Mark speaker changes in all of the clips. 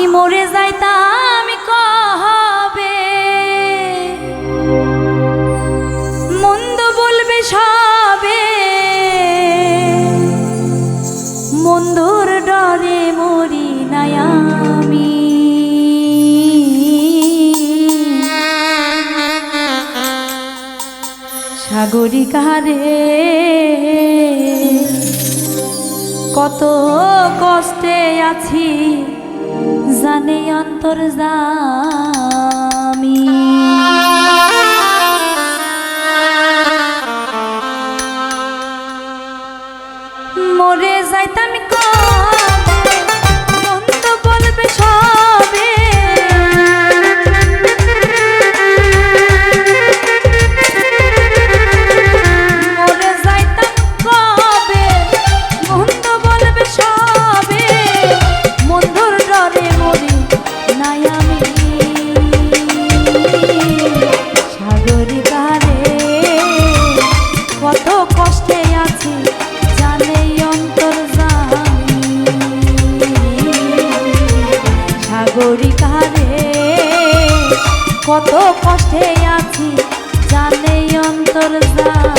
Speaker 1: আমি মরে যাইতাম কবে? মন্দ বলবে সবে। মন্দর ডরে মরি আমি। সাগরী কারে কত কষ্টে আছি জানে অন্তর জামি। মরে যাইতাম What is that?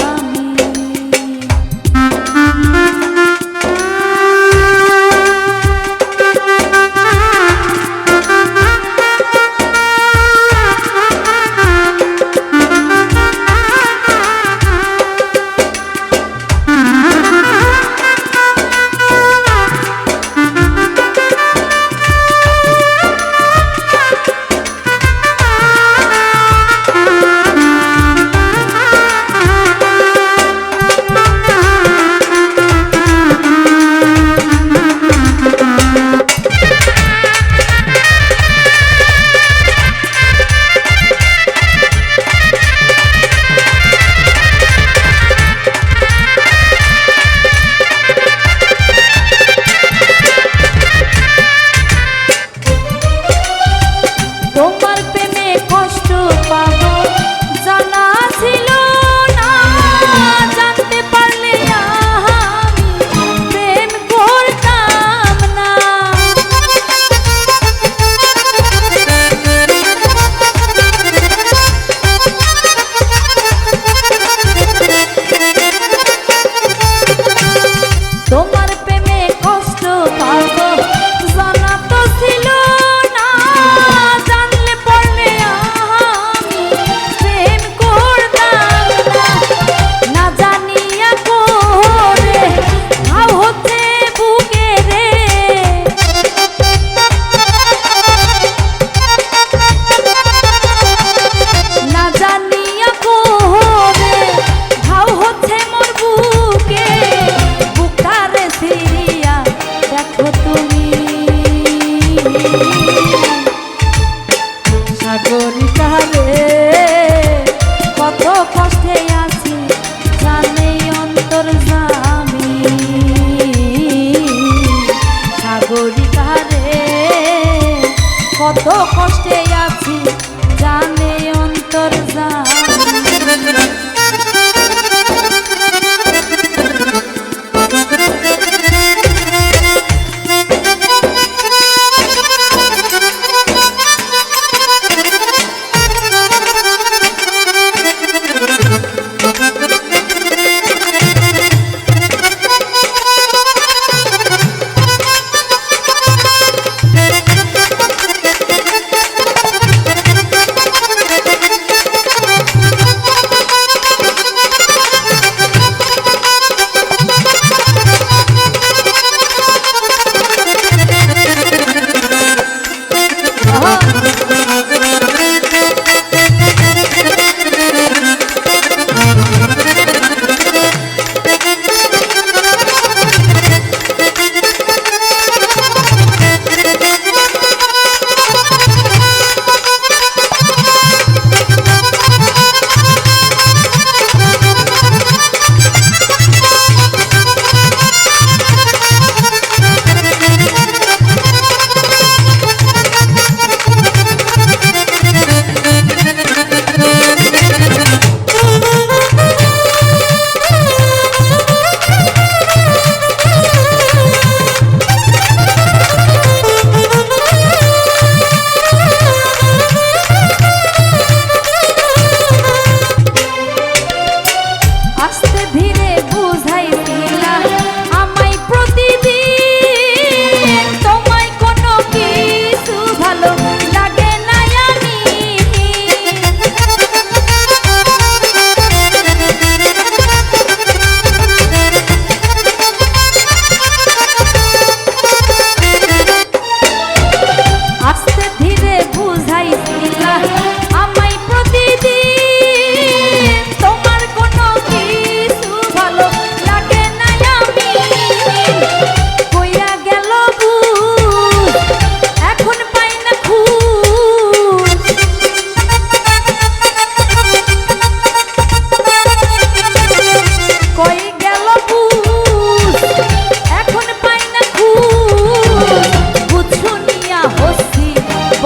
Speaker 1: করি কারে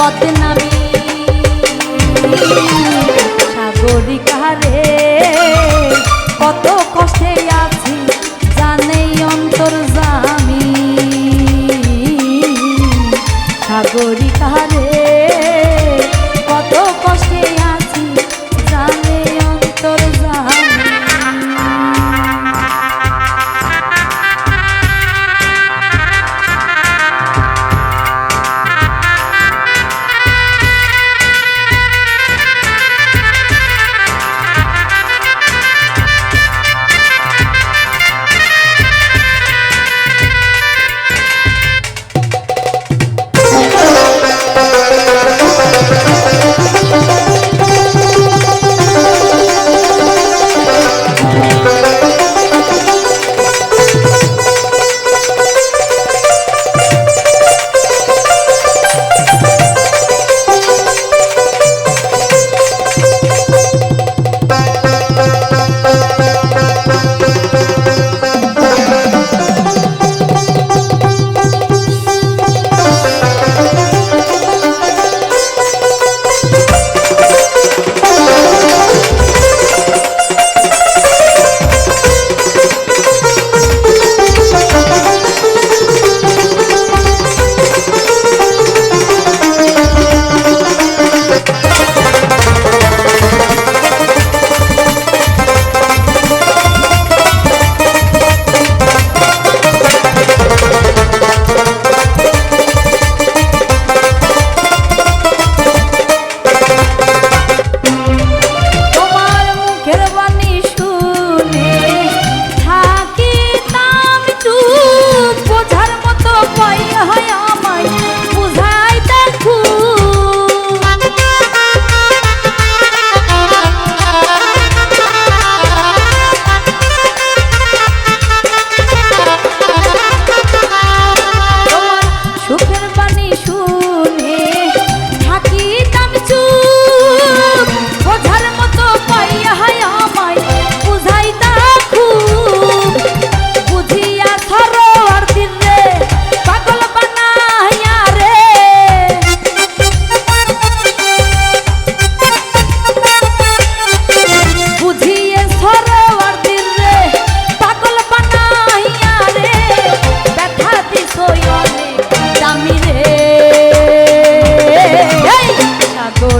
Speaker 1: পথে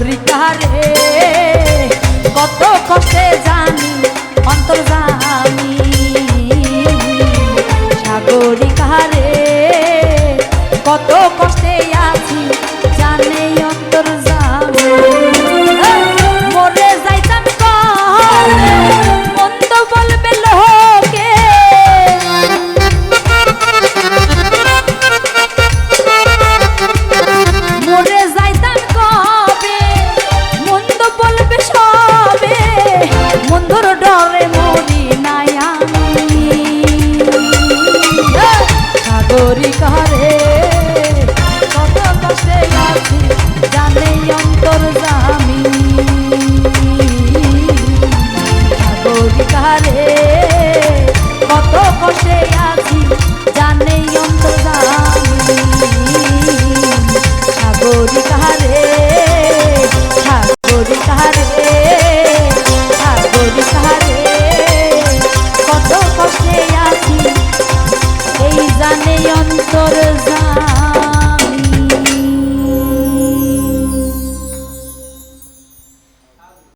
Speaker 1: সাগরিকা রে। কত কষ্টে সাগরিকা রে কত কষ্টে আছি জানে অন্তর জামি। সাগরিকা রে কত কষ্টে আছি জানে অন্তর জামি। সাগরিকা রে সাগরিকা রে অন্তরে